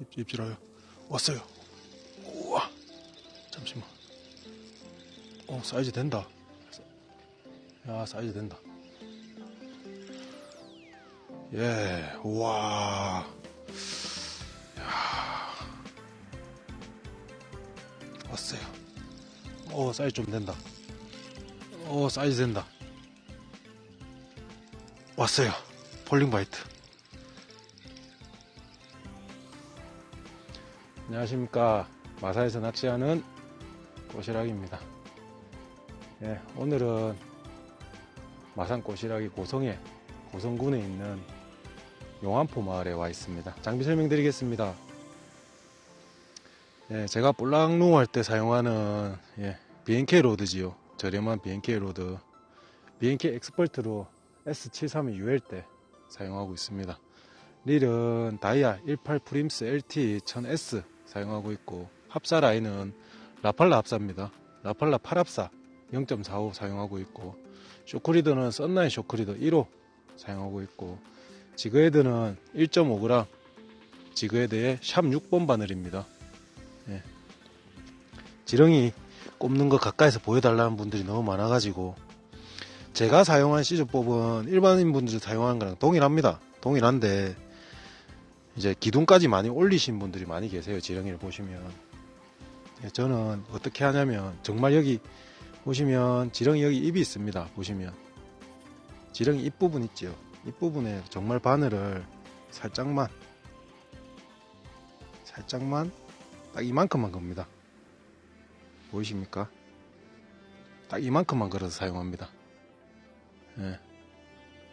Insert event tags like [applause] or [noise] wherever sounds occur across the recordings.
입, 입질어요. 왔어요. 우와. 잠시만. 어, 사이즈 된다. 야, 사이즈 된다. 예, 우와. 야. 왔어요. 어, 사이즈 좀 된다. 어, 사이즈 된다. 왔어요. 폴링 바이트. 안녕하십니까. 마사에서 낚시하는 꼬시락입니다. 예, 오늘은 마산 꼬시락이 고성에, 고성군에 있는 용안포 마을에 와 있습니다. 장비 설명드리겠습니다. 예, 제가 볼랑농 할때 사용하는 예, BNK 로드지요. 저렴한 BNK 로드. BNK 엑스퍼트로 S732UL 때 사용하고 있습니다. 릴은 다이아 18 프림스 LT 1000S 사용하고 있고 합사 라인은 라팔라 합사입니다. 라팔라 8합사 0.45 사용하고 있고 쇼크리더는 썬라인 쇼크리더 1호 사용하고 있고 지그헤드는 1.5g 지그헤드의 샵 6번 바늘입니다. 예. 지렁이 꼽는 거 가까이서 보여달라는 분들이 너무 많아가지고 제가 사용한 시즈법은 일반인 분들이 사용하는 거랑 동일합니다. 동일한데 이제 기둥까지 많이 올리신 분들이 많이 계세요. 지렁이를 보시면 예, 저는 어떻게 하냐면 정말 여기 보시면 지렁이 여기 입이 있습니다. 보시면 지렁이 입 부분 있죠. 입 부분에 정말 바늘을 살짝만 살짝만 딱 이만큼만 겁니다. 보이십니까? 딱 이만큼만 걸어서 사용합니다. 예.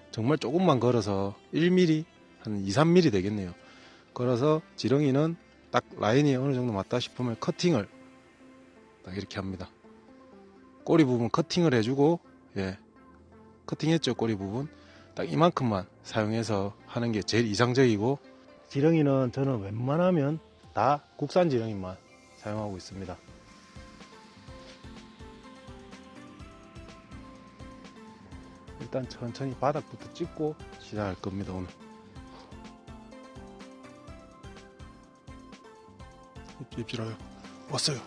정말 조금만 걸어서 1mm 한 2, 3mm 되겠네요. 걸어서 지렁이는 딱 라인이 어느 정도 맞다 싶으면 커팅을 딱 이렇게 합니다. 꼬리 부분 커팅을 해주고 예 커팅했죠 꼬리 부분 딱 이만큼만 사용해서 하는 게 제일 이상적이고 지렁이는 저는 웬만하면 다 국산 지렁이만 사용하고 있습니다. 일단 천천히 바닥부터 찍고 시작할 겁니다 오늘. 입질, 입질어요. 왔어요.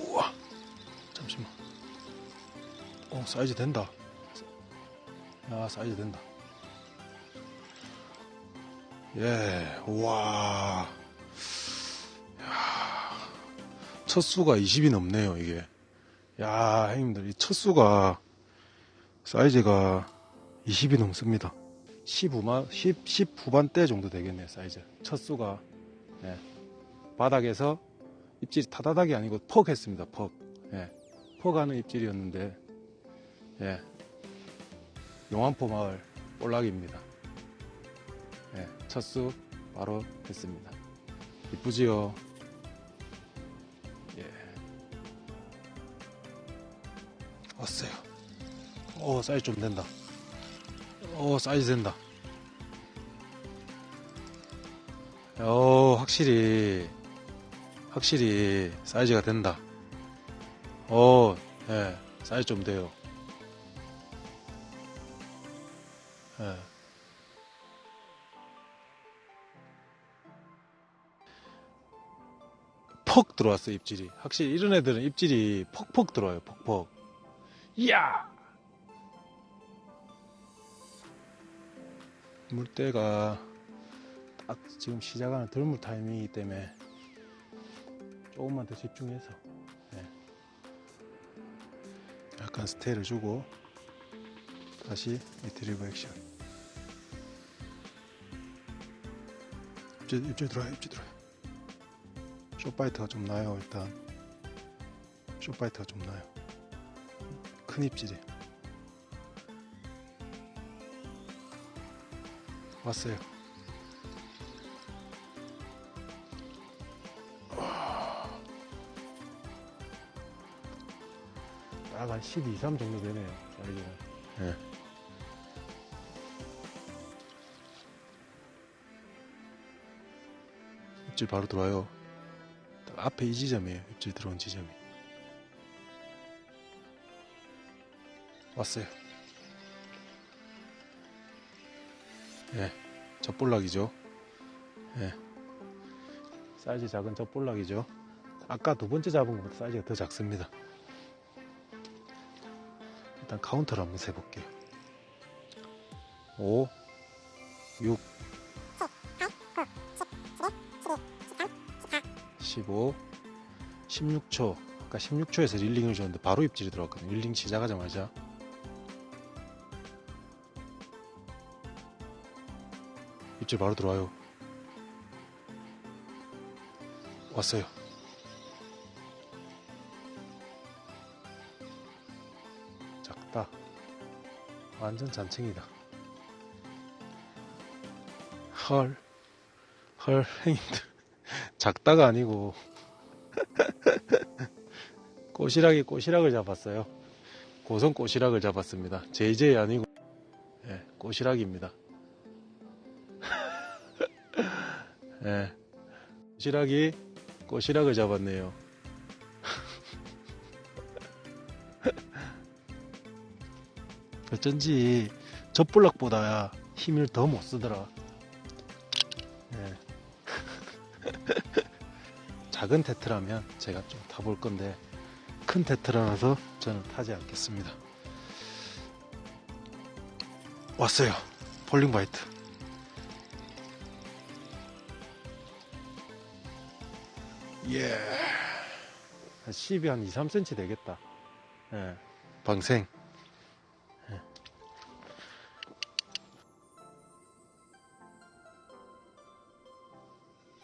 우와. 잠시만. 어, 사이즈 된다. 야, 사이즈 된다. 예, 우와. 야, 첫 수가 20이 넘네요, 이게. 야, 형님들, 이 첫 수가 사이즈가 20이 넘습니다. 15만, 10, 10 후반대 정도 되겠네요, 사이즈. 첫 수가. 예. 바닥에서 입질이 타다닥이 아니고 퍽 했습니다. 퍽. 예. 퍽 하는 입질이었는데, 예. 용안포 마을 볼락입니다. 예. 첫수 바로 했습니다. 이쁘지요? 예. 왔어요. 오, 사이즈 좀 된다. 오, 사이즈 된다. 오, 확실히, 확실히 사이즈가 된다. 오, 예, 사이즈 좀 돼요. 예. 퍽 들어왔어, 입질이. 확실히 이런 애들은 입질이 퍽퍽 들어와요, 퍽퍽. 이야! 물때가 딱 지금 시작하는 덜물 타이밍이기 때문에 조금만 더 집중해서. 예. 약간 스테이를 주고 다시 리트리브 액션. 입질, 입질 들어요 입질 들어요. 쇼파이터가 좀 나요 일단. 쇼파이터가 좀 나요. 큰 입질이. 왔어요 딱한 12, 3 정도 되네요. 사이즈는. 예. 입질 바로 들어와요. 딱 앞에 이 지점이에요. 입질 들어온 지점이. 왔어요. 예. 젖볼락이죠. 예. 사이즈 작은 젖볼락이죠. 아까 두 번째 잡은 것보다 사이즈가 더 작습니다. 일단 카운터를 한번 세볼게요. 5, 6, 15, 16초. 아까 16초에서 릴링을 줬는데 바로 입질이 들어왔거든요. 릴링 시작하자마자. 입질 바로 들어와요. 왔어요. 작다. 완전 잔챙이다. 헐. 헐, 행님들. [laughs] 작다가 아니고. [laughs] 꼬시락이 꼬시락을 잡았어요. 고성 꼬시락을 잡았습니다. JJ 아니고, 예, 꼬시락입니다. [laughs] 예. 꼬시락이 꼬시락을 잡았네요. 어쩐지 젖볼락보다 힘을 더 못 쓰더라. 예. [laughs] 작은 테트라면 제가 좀 타볼 건데 큰 테트라라서 저는 타지 않겠습니다. 왔어요. 폴링 바이트. 예. 한 10이 한 2, 3cm 되겠다. 예. 방생.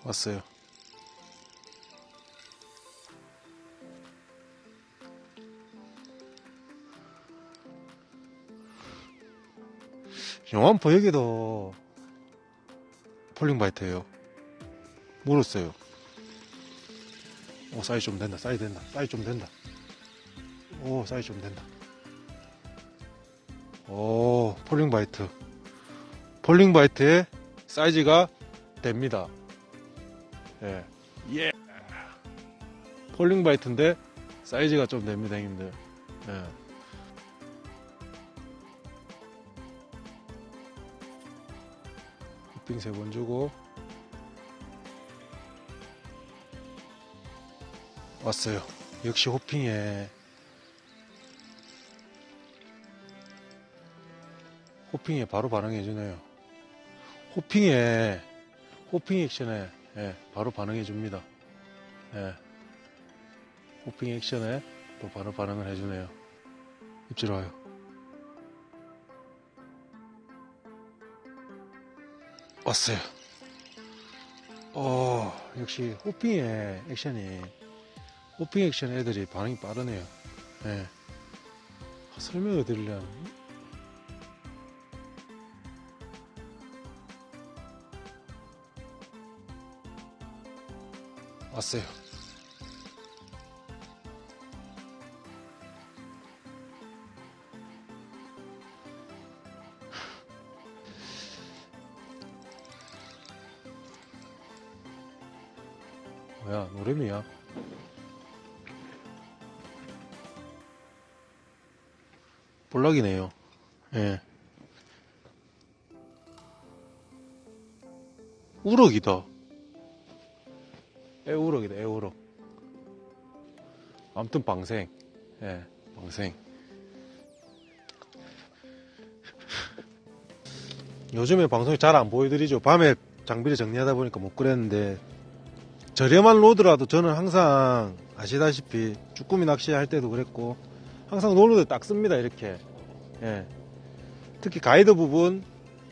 왔어요. 영암 보여기도 폴링 바이트예요. 물었어요. 오 사이즈 좀 된다. 사이즈 된다. 사이즈 좀 된다. 오 사이즈 좀 된다. 오 폴링 바이트. 폴링 바이트의 사이즈가 됩니다. 예. 예. 폴링 바이트인데 사이즈가 좀 됩니다, 형님들. 예. 빙 세 번 주고 왔어요. 역시 호핑에 호핑에 바로 반응해 주네요. 호핑에 호핑 액션에 예, 바로 반응해 줍니다. 예. 호핑 액션에 또 바로 반응을 해 주네요. 입질 와요. 왔어요. 어, 역시 호핑의 액션이 호핑 액션 애들이 반응이 빠르네요. 예. 아, 설명을 드리려면 왔어요. 뭐야 노래미야? 볼락이네요. 예. 우럭이다. 애우럭이다, 애우럭. 아무튼 방생. 예, 방생. [laughs] 요즘에 방송이 잘 안 보여드리죠. 밤에 장비를 정리하다 보니까 못 그랬는데, 저렴한 로드라도 저는 항상 아시다시피 쭈꾸미 낚시할 때도 그랬고, 항상 롤러들 닦습니다, 이렇게. 예. 특히 가이드 부분,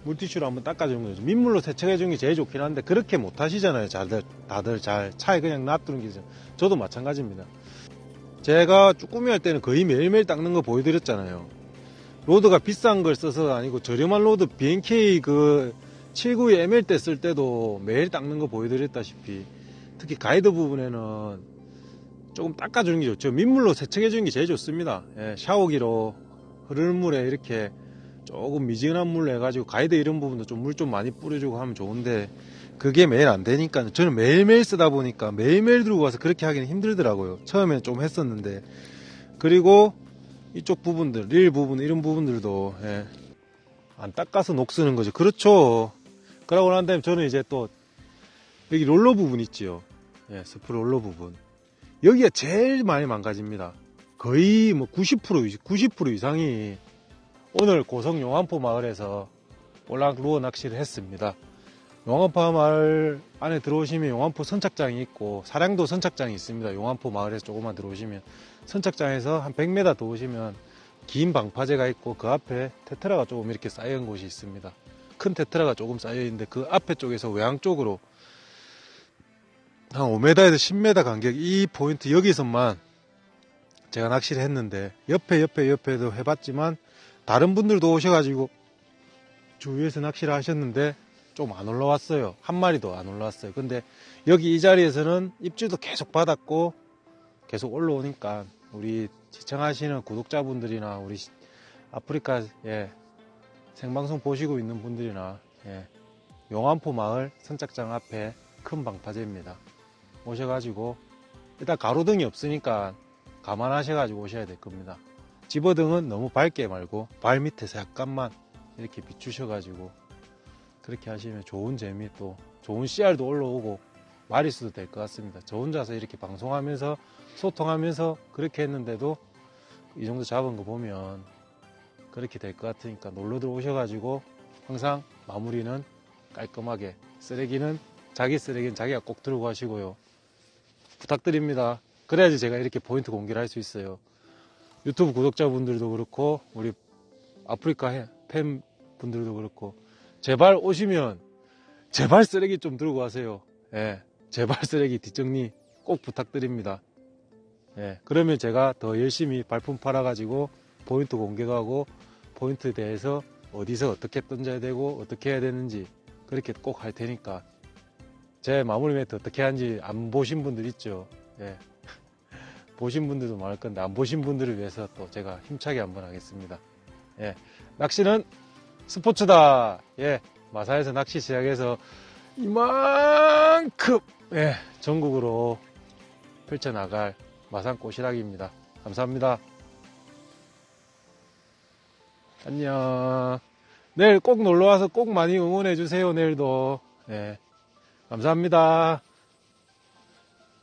물티슈로 한번 닦아주는 거죠. 민물로 세척해주는 게 제일 좋긴 한데, 그렇게 못 하시잖아요. 다들, 다들 잘. 차에 그냥 놔두는 게. 죠. 저도 마찬가지입니다. 제가 쭈꾸미 할 때는 거의 매일매일 닦는 거 보여드렸잖아요. 로드가 비싼 걸 써서 아니고 저렴한 로드 BNK 그 79 ML 때 쓸 때도 매일 닦는 거 보여드렸다시피 특히 가이드 부분에는 조금 닦아주는 게 좋죠. 민물로 세척해주는 게 제일 좋습니다. 예, 샤워기로 흐르는 물에 이렇게 조금 미지근한 물로 해가지고 가이드 이런 부분도 좀 물 좀 많이 뿌려주고 하면 좋은데 그게 매일 안 되니까 저는 매일매일 쓰다 보니까 매일매일 들고 가서 그렇게 하기는 힘들더라고요. 처음에는 좀 했었는데 그리고 이쪽 부분들 릴 부분 이런 부분들도 예, 안 닦아서 녹 쓰는 거죠. 그렇죠. 그러고 난 다음에 저는 이제 또 여기 롤러 부분 있지요. 예, 스프 롤러 부분. 여기가 제일 많이 망가집니다. 거의 뭐 90% 이상- 90% 이상이 오늘 고성 용암포 마을에서 볼락 루어 낚시를 했습니다. 용암포 마을 안에 들어오시면 용암포 선착장이 있고 사량도 선착장이 있습니다. 용암포 마을에서 조금만 들어오시면 선착장에서 한 100m 더 오시면 긴 방파제가 있고 그 앞에 테트라가 조금 이렇게 쌓여 있는 곳이 있습니다. 큰 테트라가 조금 쌓여 있는데 그 앞에 쪽에서 외항 쪽으로 한 5m에서 10m 간격 이 포인트 여기서만 제가 낚시를 했는데 옆에 옆에 옆에도 해봤지만 다른 분들도 오셔가지고 주위에서 낚시를 하셨는데 좀 안 올라왔어요. 한 마리도 안 올라왔어요. 근데 여기 이 자리에서는 입질도 계속 받았고 계속 올라오니까 우리 시청하시는 구독자분들이나 우리 시- 아프리카 예, 생방송 보시고 있는 분들이나 예, 용암포 마을 선착장 앞에 큰 방파제입니다. 오셔가지고 일단 가로등이 없으니까 감안하셔가지고 오셔야 될 겁니다. 집어등은 너무 밝게 말고 발 밑에서 약간만 이렇게 비추셔가지고 그렇게 하시면 좋은 재미 또 좋은 씨알도 올라오고 마리수도 될 것 같습니다. 저 혼자서 이렇게 방송하면서 소통하면서 그렇게 했는데도 이 정도 잡은 거 보면 그렇게 될 것 같으니까 놀러들 오셔가지고 항상 마무리는 깔끔하게 쓰레기는 자기 쓰레기는 자기가 꼭 들고 가시고요. 부탁드립니다. 그래야지 제가 이렇게 포인트 공개를 할 수 있어요. 유튜브 구독자분들도 그렇고 우리 아프리카 해- 팬분들도 그렇고 제발 오시면 제발 쓰레기 좀 들고 가세요. 예, 제발 쓰레기 뒷정리 꼭 부탁드립니다. 예, 그러면 제가 더 열심히 발품 팔아가지고 포인트 공개도 하고 포인트에 대해서 어디서 어떻게 던져야 되고 어떻게 해야 되는지 그렇게 꼭 할 테니까 제 마무리 멘트 어떻게 하는지 안 보신 분들 있죠. 예. 보신 분들도 많을 건데 안 보신 분들을 위해서 또 제가 힘차게 한번 하겠습니다. 예. 낚시는 스포츠다. 예. 마사에서 낚시 시작해서 이만큼 예. 전국으로 펼쳐나갈 마산 꼬시락입니다. 감사합니다. 안녕. 내일 꼭 놀러와서 꼭 많이 응원해 주세요. 내일도. 예. 감사합니다.